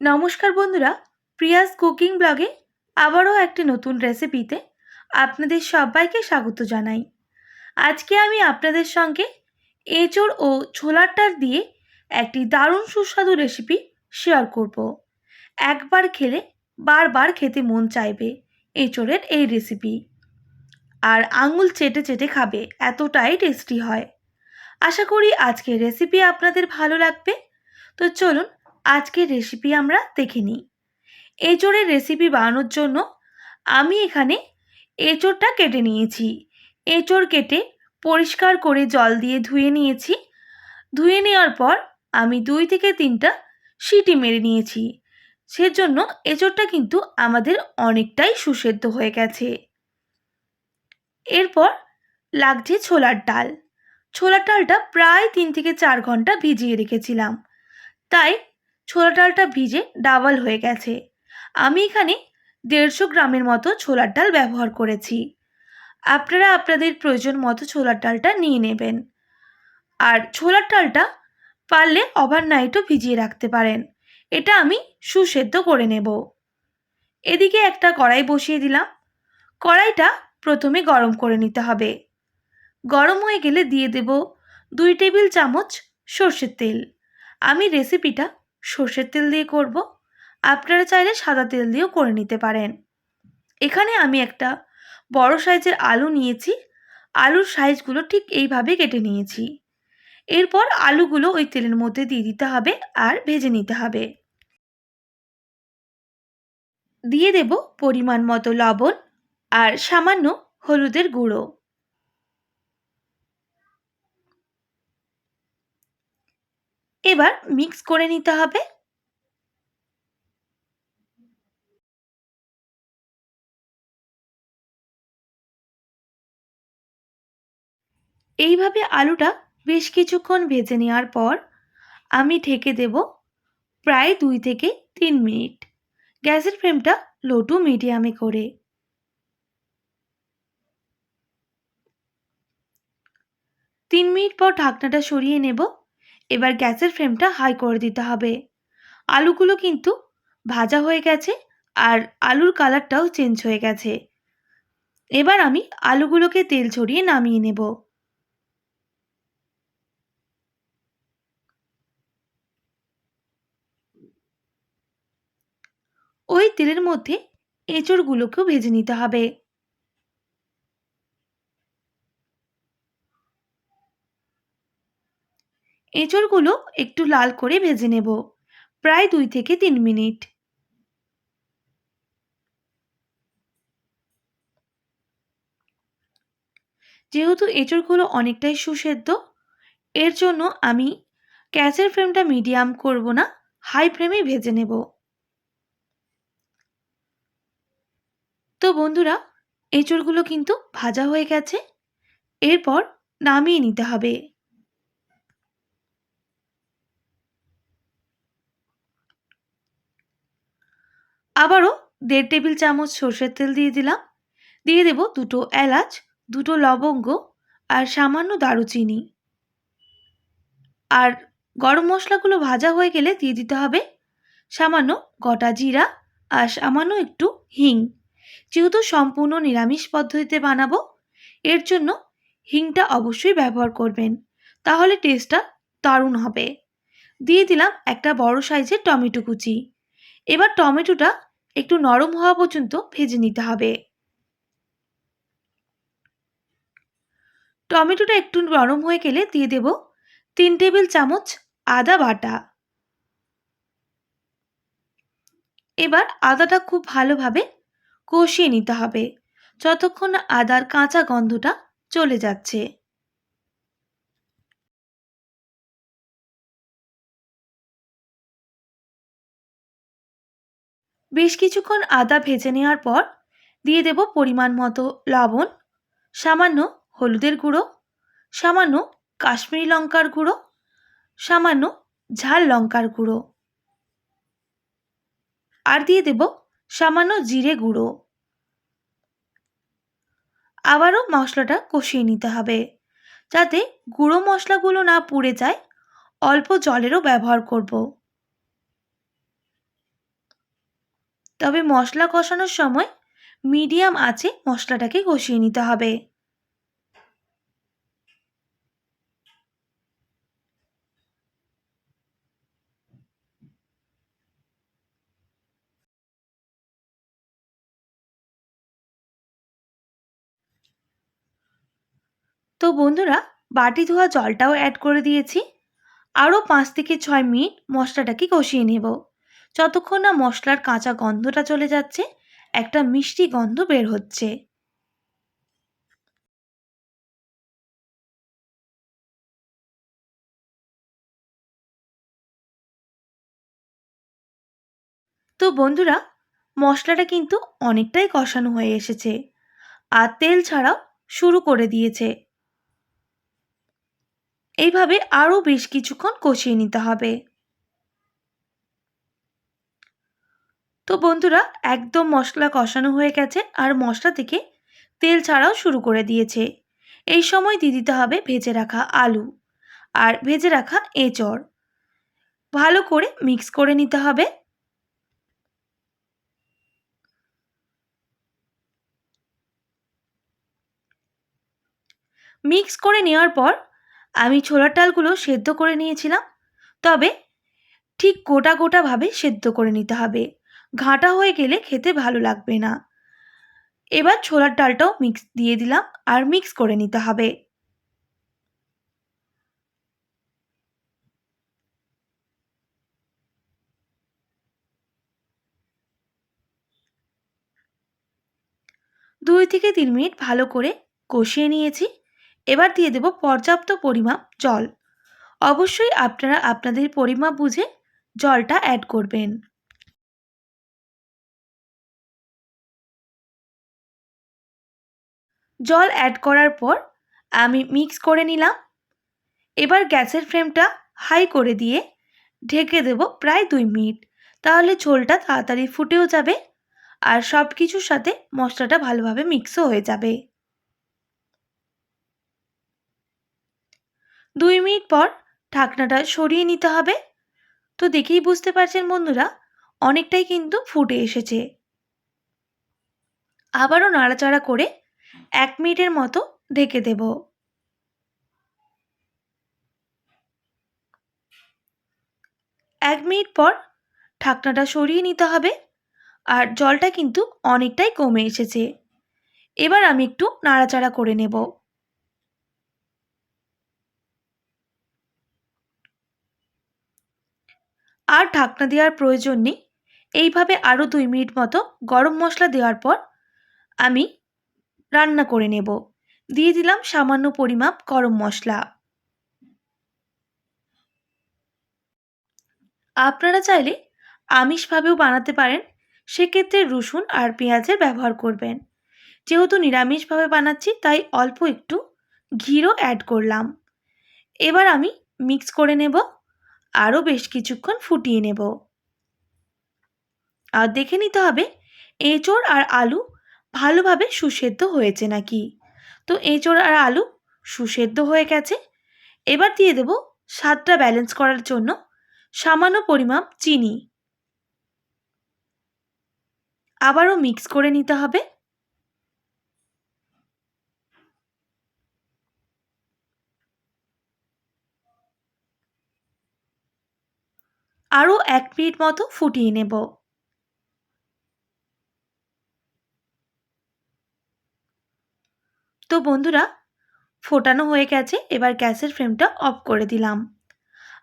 নমস্কার বন্ধুরা, Prius cooking ব্লগে আবারও একটি নতুন রেসিপিতে আপনাদের সবাইকে স্বাগত জানাই। আজকে আমি আপনাদের সঙ্গে এঁচড় ও ছোলার দিয়ে একটি দারুণ সুস্বাদু রেসিপি শেয়ার করব। একবার খেলে বারবার খেতে মন চাইবে এঁচড়ের এই রেসিপি। আর আঙুল চেটে চেটে খাবে, এতটাই টেস্টি হয়। আশা করি আজকের রেসিপি আপনাদের ভালো লাগবে। তো চলুন আজকের রেসিপি আমরা দেখে নিই। এঁচোড়ের রেসিপি বানানোর জন্য আমি এখানে এঁচোড়টা কেটে নিয়েছি। এঁচোড় কেটে পরিষ্কার করে জল দিয়ে ধুয়ে নিয়েছি। ধুয়ে নেওয়ার পর আমি দুই থেকে তিনটা সিটি মেরে নিয়েছি। সেজন্য এঁচোড়টা কিন্তু আমাদের অনেকটাই সুসেদ্ধ হয়ে গেছে। এরপর লাগছে ছোলার ডাল। ছোলার ডালটা প্রায় তিন থেকে চার ঘণ্টা ভিজিয়ে রেখেছিলাম। তাই ছোলা ডালটা ভিজে ডাবল হয়ে গেছে। আমি এখানে দেড়শো গ্রামের মতো ছোলার ডাল ব্যবহার করেছি। আপনারা আপনাদের প্রয়োজন মতো ছোলার ডালটা নিয়ে নেবেন। আর ছোলার ডালটা পারলে ওভারনাইটও ভিজিয়ে রাখতে পারেন। এটা আমি সুসেদ্ধ করে নেব। এদিকে একটা কড়াই বসিয়ে দিলাম। কড়াইটা প্রথমে গরম করে নিতে হবে। গরম হয়ে গেলে দিয়ে দেব দুই টেবিল চামচ সর্ষের তেল। আমি রেসিপিটা সর্ষের তেল দিয়ে করব। আপনারা চাইলে সাদা তেল দিয়েও করে নিতে পারেন। এখানে আমি একটা বড় সাইজের আলু নিয়েছি। আলুর সাইজগুলো ঠিক এইভাবে কেটে নিয়েছি। এরপর আলুগুলো ওই তেলের মধ্যে দিয়ে দিতে হবে আর ভেজে নিতে হবে। দিয়ে দেব পরিমাণ মতো লবণ আর সামান্য হলুদের গুঁড়ো। এবার মিক্স করে নিতে হবে। এইভাবে আলুটা বেশ কিছুক্ষণ ভেজে নেওয়ার পর আমি ঢেকে দেব প্রায় দুই থেকে তিন মিনিট। গ্যাসের ফ্লেমটা লো টু মিডিয়ামে করে। তিন মিনিট পর ঢাকনাটা সরিয়ে নেব। এবার গ্যাসের ফ্লেমটা হাই করে দিতে হবে। আলুগুলো কিন্তু ভাজা হয়ে গেছে আর আলুর কালারটাও চেঞ্জ হয়ে গেছে। এবার আমি আলুগুলোকে তেল ছড়িয়ে নামিয়ে নেব। ওই তেলের মধ্যে এঁচড়গুলোকেও ভেজে নিতে হবে। এঁচড়গুলো একটু লাল করে ভেজে নেব, প্রায় দুই থেকে তিন মিনিট। যেহেতু এঁচড়গুলো অনেকটাই সুসেদ্ধ, এর জন্য আমি গ্যাসের ফ্লেমটা মিডিয়াম করব না, হাই ফ্লেমেই ভেজে নেব। তো বন্ধুরা, এঁচড়গুলো কিন্তু ভাজা হয়ে গেছে, এরপর নামিয়ে নিতে হবে। আবারও দেড় টেবিল চামচ সর্ষের তেল দিয়ে দিলাম। দিয়ে দেব দুটো এলাচ, দুটো লবঙ্গ আর সামান্য দারুচিনি। আর গরম মশলাগুলো ভাজা হয়ে গেলে দিয়ে দিতে হবে সামান্য গোটা জিরা আর সামান্য একটু হিং। যেহেতু সম্পূর্ণ নিরামিষ পদ্ধতিতে বানাবো, এর জন্য হিংটা অবশ্যই ব্যবহার করবেন, তাহলে টেস্টটা দারুণ হবে। দিয়ে দিলাম একটা বড় সাইজের টমেটো কুচি। এবার টমেটোটা একটু নরম হওয়া পর্যন্ত ভেজে নিতে হবে। টমেটোটা একটু নরম হয়ে গেলে দিয়ে দেব তিন টেবিল চামচ আদা বাটা। এবার আদাটা খুব ভালোভাবে কষিয়ে নিতে হবে, যতক্ষণ আদার কাঁচা গন্ধটা চলে যাচ্ছে। বেশ কিছুক্ষণ আদা ভেজে নেওয়ার পর দিয়ে দেব পরিমাণ মতো লবণ, সামান্য হলুদের গুঁড়ো, সামান্য কাশ্মীরি লঙ্কার গুঁড়ো, সামান্য ঝাল লঙ্কার গুঁড়ো। আর দিয়ে দেব সামান্য জিরে গুঁড়ো। আবারও মশলাটা কষিয়ে নিতে হবে, যাতে গুঁড়ো মশলাগুলো না পুড়ে যায়, অল্প জলেরও ব্যবহার করব। তবে মশলা কষানোর সময় মিডিয়াম আঁচে মশলাটাকে কষিয়ে নিতে হবে। তো বন্ধুরা, বাটি ধোয়া জলটাও অ্যাড করে দিয়েছি। আরও পাঁচ থেকে ছয় মিনিট মশলাটাকে কষিয়ে নেব। যতক্ষণ না মশলার কাঁচা গন্ধটা চলে যাচ্ছে, একটা মিষ্টি গন্ধ বের হচ্ছে। তো বন্ধুরা, মশলাটা কিন্তু অনেকটাই কষানো হয়ে এসেছে আর তেল ছাড়াও শুরু করে দিয়েছে। এইভাবে আরও বেশ কিছুক্ষণ কষিয়ে নিতে হবে। তো বন্ধুরা, একদম মশলা কষানো হয়ে গেছে আর মশলা থেকে তেল ছাড়াও শুরু করে দিয়েছে। এই সময় দিয়ে দিতে হবে ভেজে রাখা আলু আর ভেজে রাখা এঁচড়। ভালো করে মিক্স করে নিতে হবে। মিক্স করে নেওয়ার পর আমি ছোলার ডালগুলো সেদ্ধ করে নিয়েছিলাম। তবে ঠিক গোটা গোটাভাবে সেদ্ধ করে নিতে হবে। ঘাঁটা হয়ে গেলে খেতে ভালো লাগবে না। এবার ছোলার ডালটাও মিক্স দিয়ে দিলাম আর মিক্স করে নিতে হবে। দুই থেকে তিন মিনিট ভালো করে কষিয়ে নিয়েছি। এবার দিয়ে দেব পর্যাপ্ত পরিমাপ জল। অবশ্যই আপনারা আপনাদের পরিমাপ বুঝে জলটা অ্যাড করবেন। জল অ্যাড করার পর আমি মিক্স করে নিলাম। এবার গ্যাসের ফ্লেমটা হাই করে দিয়ে ঢেকে দেব প্রায় দুই মিনিট। তাহলে ঝোলটা তাড়াতাড়ি ফুটেও যাবে আর সব কিছুর সাথে মশলাটা ভালোভাবে মিক্সও হয়ে যাবে। দুই মিনিট পর ঢাকনাটা সরিয়ে নিতে হবে। তো দেখেই বুঝতে পারছেন বন্ধুরা, অনেকটাই কিন্তু ফুটে এসেছে। আবারও নাড়াচাড়া করে এক মিনিটের মতো ঢেকে দেব। এক মিনিট পর ঢাকনাটা সরিয়ে নিতে হবে আর জলটা কিন্তু অনেকটাই কমে এসেছে। এবার আমি একটু নাড়াচাড়া করে নেব। আর ঢাকনা দেওয়ার প্রয়োজন নেই। এইভাবে আরও দুই মিনিট মতো গরম মশলা দেওয়ার পর আমি রান্না করে নেব। দিয়ে দিলাম সামান্য পরিমাপ গরম মশলা। আপনারা চাইলে আমিষভাবেও বানাতে পারেন, সেক্ষেত্রে রসুন আর পেঁয়াজের ব্যবহার করবেন। যেহেতু নিরামিষভাবে বানাচ্ছি, তাই অল্প একটু ঘিরও অ্যাড করলাম। এবার আমি মিক্স করে নেব, আরও বেশ কিছুক্ষণ ফুটিয়ে নেব। আর দেখে নিতে হবে, এঁচড় আর আলু ভালোভাবে সুসেদ্ধ হয়েছে নাকি? তো এঁচড় আর আলু সুসেদ্ধ হয়ে গেছে। এবার দিয়ে দেব স্বাদটা ব্যালেন্স করার জন্য সামান্য পরিমাপ চিনি। আবারও মিক্স করে নিতে হবে। আরও এক মিনিট মতো ফুটিয়ে নেব। তো বন্ধুরা, ফোটানো হয়ে গেছে, এবার গ্যাসের ফ্লেমটা অফ করে দিলাম।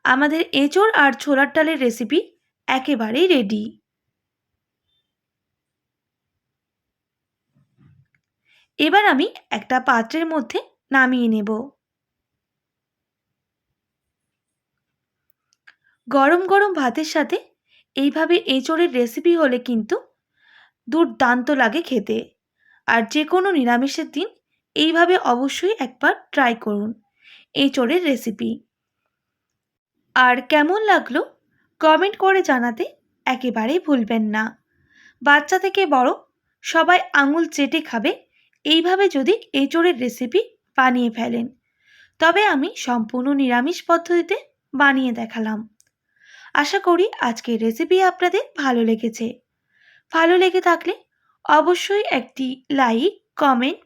আমাদের এঁচড় আর ছোলার ডালের রেসিপি একেবারেই রেডি। এবার আমি একটা পাত্রের মধ্যে নামিয়ে নেব। গরম গরম ভাতের সাথে এইভাবে এঁচড়ের রেসিপি হলে কিন্তু দুর্দান্ত লাগে খেতে। আর যে কোনো নিরামিষের দিন এইভাবে অবশ্যই একবার ট্রাই করুন। এঁচড়ের রেসিপি আর কেমন লাগল? কমেন্ট করে জানাতে একেবারেই ভুলবেন না। বাচ্চা থেকে বড়, সবাই আঙুল চেটে খাবে, এইভাবে যদি এঁচড়ের রেসিপি বানিয়ে ফেলেন। তবে আমি সম্পূর্ণ নিরামিষ পদ্ধতিতে বানিয়ে দেখালাম। আশা করি আজকের রেসিপি আপনাদের ভালো লেগেছে। ভালো লেগে থাকলে অবশ্যই একটি like comment